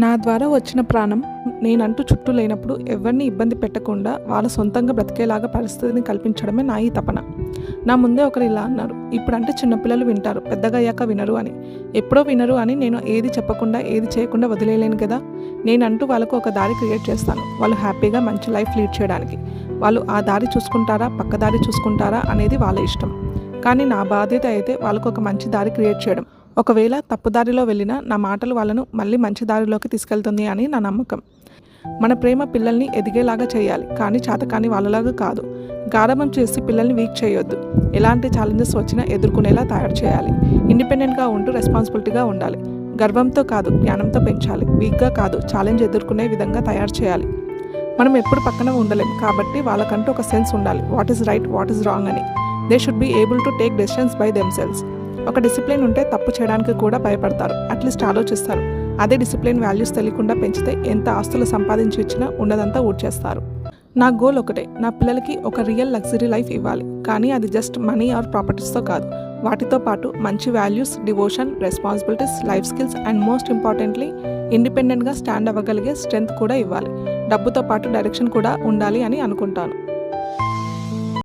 నా ద్వారా వచ్చిన ప్రాణం నేనంటూ చుట్టూ లేనప్పుడు ఎవరిని ఇబ్బంది పెట్టకుండా వాళ్ళ సొంతంగా బ్రతికేలాగా పరిస్థితిని కల్పించడమే నా ఈ తపన. నా ముందే ఒకరు ఇలా అన్నారు. ఇప్పుడంటే చిన్నపిల్లలు వింటారు. పెద్దగా అయ్యాక వినరు అని. ఎప్పుడో వినరు అని నేను ఏది చెప్పకుండా ఏది చేయకుండా వదిలేయలేను కదా? నేనంటూ వాళ్ళకు ఒక దారి క్రియేట్ చేస్తాను. వాళ్ళు హ్యాపీగా మంచి లైఫ్ లీడ్ చేయడానికి. వాళ్ళు ఆ దారి చూసుకుంటారా? పక్క దారి చూసుకుంటారా? అనేది వాళ్ళ ఇష్టం. కానీ నా బాధ్యత అయితే వాళ్ళకు ఒక మంచి దారి క్రియేట్ చేయడం. ఒకవేళ తప్పుదారిలో వెళ్ళినా నా మాటలు వాళ్ళను మళ్ళీ మంచి దారిలోకి తీసుకెళ్తుంది అని నా నమ్మకం. మన ప్రేమ పిల్లల్ని ఎదిగేలాగా చేయాలి కానీ చాతకాని వాళ్ళలాగా కాదు. గారభం చేసి పిల్లల్ని వీక్ చేయొద్దు. ఎలాంటి ఛాలెంజెస్ వచ్చినా ఎదుర్కొనేలా తయారు చేయాలి. ఇండిపెండెంట్గా ఉంటూ రెస్పాన్సిబిలిటీగా ఉండాలి. గర్వంతో కాదు జ్ఞానంతో పెంచాలి. వీక్గా కాదు ఛాలెంజ్ ఎదుర్కొనే విధంగా తయారు చేయాలి. మనం ఎప్పుడు పక్కన ఉండలేం కాబట్టి వాళ్ళకంటూ ఒక సెన్స్ ఉండాలి. What is right what is wrong అని. They should be able to take decisions by themselves ఒక డిసిప్లిన్ ఉంటే తప్పు చేయడానికి కూడా భయపడతారు. అట్లీస్ట్ ఆలోచిస్తారు. అదే డిసిప్లిన్ వాల్యూస్ తెలియకుండా పెంచితే ఎంత ఆస్తులు సంపాదించి ఇచ్చినా ఉన్నదంతా ఊడ్చేస్తారు. నా గోల్ ఒకటే. నా పిల్లలకి ఒక రియల్ లగ్జరీ లైఫ్ ఇవ్వాలి. కానీ అది జస్ట్ మనీ ఆర్ ప్రాపర్టీస్తో కాదు. వాటితో పాటు మంచి values devotion responsibilities life skills and most importantly ఇండిపెండెంట్గా స్టాండ్ అవ్వగలిగే స్ట్రెంగ్త్ కూడా ఇవ్వాలి. డబ్బుతో పాటు డైరెక్షన్ కూడా ఉండాలి అని అనుకుంటాను.